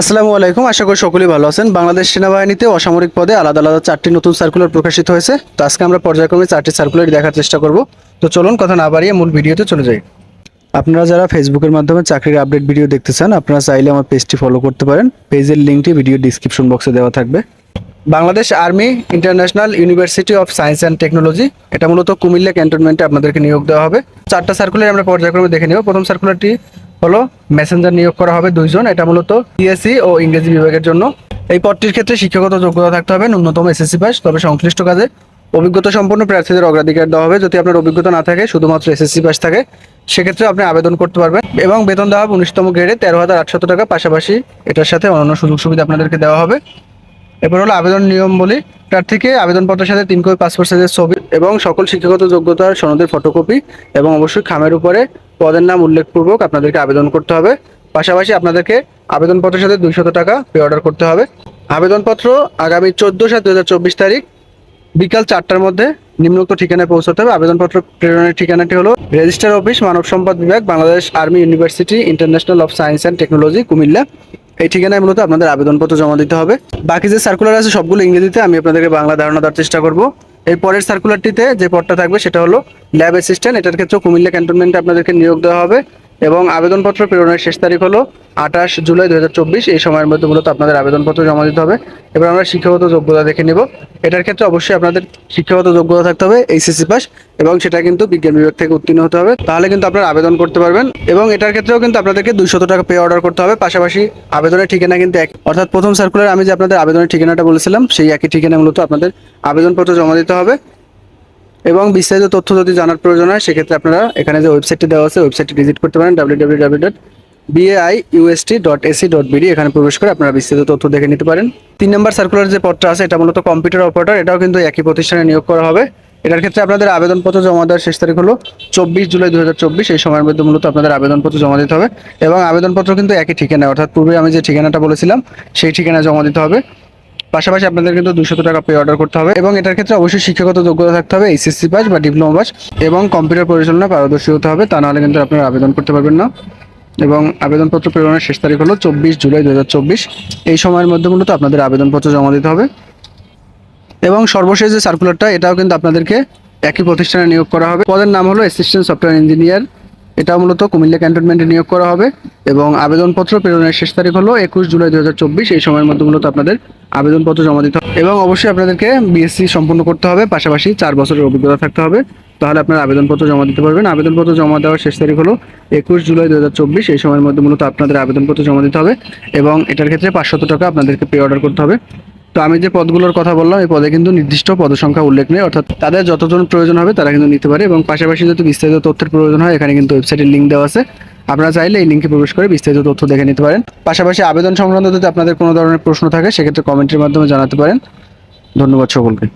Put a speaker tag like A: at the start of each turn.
A: আসসালামু আলাইকুম, আশা করি সকলেই ভালো আছেন। বাংলাদেশ সেনাবাহিনীতে অসামরিক পদে আলাদা আলাদা চারটি নতুন সার্কুলার প্রকাশিত হয়েছে। তো আজকে আমরা পর্যায়ক্রমে চারটি সার্কুলার দেখার চেষ্টা করব। তো চলুন, কথা না বাড়িয়ে মূল ভিডিওতে চলে যাই। আপনারা যারা ফেসবুকের মাধ্যমে চাকরির আপডেট ভিডিও দেখতে চান, আপনারা চাইলে আমার পেজটি ফলো করতে পারেন। পেজের লিঙ্কটি ভিডিও ডিসক্রিপশন বক্সে দেওয়া থাকবে। Bangladesh army international university of science and technology এটা মূলত কুমিল্লা ক্যান্টনমেন্টে আপনাদেরকে নিয়োগ দেওয়া হবে। চারটা সার্কুলার আমরা পর্যায়ক্রমে দেখে নেব। প্রথম সার্কুলারটি হলো মেসেঞ্জার নিয়োগ করা হবে দুইজন, এটা মূলত সিএসসি ও ইংরেজি বিভাগের জন্য। এই পদটির ক্ষেত্রে শিক্ষাগত যোগ্যতা থাকতে হবে ন্যূনতম এসএসসি পাস তবে সংশ্লিষ্ট কাজে অভিজ্ঞতা সম্পন্ন প্রার্থীদের অগ্রাধিকার দেওয়া হবে। যদি আপনার অভিজ্ঞতা না থাকে, শুধুমাত্র এসএসসি পাস থাকে, সেক্ষেত্রে আপনি আবেদন করতে পারবেন এবং বেতন দেওয়া হবে উনিশতম গ্রেডে তেরো হাজার আটশত টাকা। পাশাপাশি এটার সাথে অন্যান্য সুযোগ সুবিধা আপনাদেরকে দেওয়া হবে। এরপর হলো আবেদন নিয়ম বলি প্রার্থীকে আবেদনপত্রের সাথে তিন কপি পাসপোর্ট সাইজের ছবি এবং সকল শিক্ষাগত যোগ্যতার সনদের ফটোকপি এবং অবশ্যই খামের উপরে পদের নাম উল্লেখপূর্বক আপনাদেরকে আবেদন করতে হবে। পাশাপাশি আপনাদেরকে আবেদনপত্রের সাথে দুইশত টাকা পে অর্ডার করতে হবে। আবেদনপত্র আগামী চোদ্দ সাত দু তারিখ বিকাল চারটার মধ্যে নিম্নোক্ত ঠিকানায় পৌঁছাতে হবে। আবেদনপত্র প্রেরণের ঠিকানাটি হলো রেজিস্টার অফিস, মানব সম্পদ বিভাগ, Bangladesh army university, international of science and technology, Comilla. এই ঠিকানায় মূলত আপনাদের আবেদনপত্র জমা দিতে হবে। বাকি যে সার্কুলার আছে সবগুলো ইংরেজিতে আমি আপনাদেরকে বাংলা ধারণা দেওয়ার চেষ্টা করব। এর পরের সার্কুলারটিতে যে পদটা থাকবে সেটা হলো ল্যাব অ্যাসিস্ট্যান্ট এটার ক্ষেত্রে কুমিল্লা ক্যান্টনমেন্টে আপনাদেরকে নিয়োগ দেওয়া হবে। এবং আবেদনপত্র প্রেরণের শেষ তারিখ হলো আঠাশ জুলাই দুই হাজার চব্বিশ। এই সময়ের মধ্যে মূলত আপনাদের আবেদনপত্র জমা দিতে হবে। এবার আমরা শিক্ষাগত যোগ্যতা দেখে নিব। এটার ক্ষেত্রে অবশ্যই আপনাদের শিক্ষাগত যোগ্যতা থাকতে হবে, এইচএসসি পাস, এবং সেটা কিন্তু বিজ্ঞান বিভাগ থেকে উত্তীর্ণ হতে হবে। তাহলে কিন্তু আপনারা আবেদন করতে পারবেন, এবং এটার ক্ষেত্রেও কিন্তু আপনাদেরকে দুইশত টাকা পে অর্ডার করতে হবে। পাশাপাশি আবেদনের ঠিকানা কিন্তু এক অর্থাৎ প্রথম সার্কুলার আমি যে আপনাদের আবেদনের ঠিকানাটা বলেছিলাম, সেই একই ঠিকানা মূলত আপনাদের আবেদনপত্র জমা দিতে হবে। এবং বিস্তারিত তথ্য যদি জানার প্রয়োজন হয়, সেক্ষেত্রে আপনারা এখানে যে ওয়েবসাইটটি দেওয়া আছে ওয়েবসাইটটি ভিজিট করতে পারেন ডাব্লিউ ডট এসি ডট এখানে প্রবেশ করে আপনারা বিস্তারিত তথ্য দেখে নিতে পারেন। তিন নম্বর সার্কুলার যে পদটা আছে, এটা মূলত কম্পিউটার অপারেটর এটাও কিন্তু একই প্রতিষ্ঠানে নিয়োগ করা হবে। এটার ক্ষেত্রে আপনাদের আবেদনপত্র জমা দেওয়ার শেষ তারিখ হলো চব্বিশ জুলাই দু হাজার চব্বিশ, এই সময়ের মধ্যে মূলত আপনাদের আবেদনপত্র জমা দিতে হবে। এবং আবেদনপত্র কিন্তু একই ঠিকানা অর্থাৎ পূর্বে আমি যে ঠিকানাটা বলেছিলাম, সেই ঠিকানা জমা দিতে হবে। পাশাপাশি আপনাদের কিন্তু দুশো টাকা পে অর্ডার করতে হবে এবং এটার ক্ষেত্রে অবশ্যই শিক্ষাগত যোগ্যতা থাকতে হবে এইচএসসি পাস বা ডিপ্লোমা পাস এবং কম্পিউটার পরিচালনা পারদর্শী হতে হবে, তা নাহলে কিন্তু আপনারা আবেদন করতে পারবেন না। এবং আবেদনপত্র প্রেরণের শেষ তারিখ হলো চব্বিশ জুলাই দু হাজার চব্বিশ। এই সময়ের মধ্যে মূলত আপনাদের আবেদনপত্র জমা দিতে হবে। এবং সর্বশেষ যে সার্কুলারটা এটাও কিন্তু আপনাদেরকে একই প্রতিষ্ঠানে নিয়োগ করা হবে। পদের নাম হলো অ্যাসিস্ট্যান্ট সফটওয়্যার ইঞ্জিনিয়ার এটা মূলত কুমিল্লা ক্যান্টনমেন্টে নিয়োগ করা হবে এবং আবেদনপত্র প্রেরণের শেষ তারিখ হলো একুশ জুলাই দুই হাজার চব্বিশ। এই সময়ের মধ্যে মূলত আপনাদের আবেদনপত্র জমা দিতে হবে। এবং অবশ্যই আপনাদেরকে বিএসসি সম্পূর্ণ করতে হবে, পাশাপাশি চার বছরের অভিজ্ঞতা থাকতে হবে। তাহলে আপনারা আবেদনপত্র জমা দিতে পারবেন। আবেদনপত্র জমা দেওয়ার শেষ তারিখ হলো একুশ জুলাই দুই হাজার চব্বিশ। এই সময়ের মধ্যে মূলত আপনাদের আবেদনপত্র জমা দিতে হবে এবং এটার ক্ষেত্রে পাঁচশত টাকা আপনাদেরকে পে অর্ডার করতে হবে। তো আমি যে পদগুলোর কথা বললাম, এই পদে কিন্তু নির্দিষ্ট পদসংখ্যা উল্লেখ নেই, অর্থাৎ তাদের যতজন প্রয়োজন হবে তারা কিন্তু নিতে পারে এবং পাশাপাশি যদি বিস্তারিত তথ্যের প্রয়োজন হয়, এখানে কিন্তু ওয়েবসাইটের লিঙ্ক দেওয়া আছে। আপনারা চাইলে এই লিঙ্কে প্রবেশ করে বিস্তারিত তথ্য দেখে নিতে পারেন। পাশাপাশি আবেদন সংক্রান্ত যদি আপনাদের কোনো ধরনের প্রশ্ন থাকে, সেক্ষেত্রে কমেন্টের মাধ্যমে জানাতে পারেন। ধন্যবাদ সকলকে।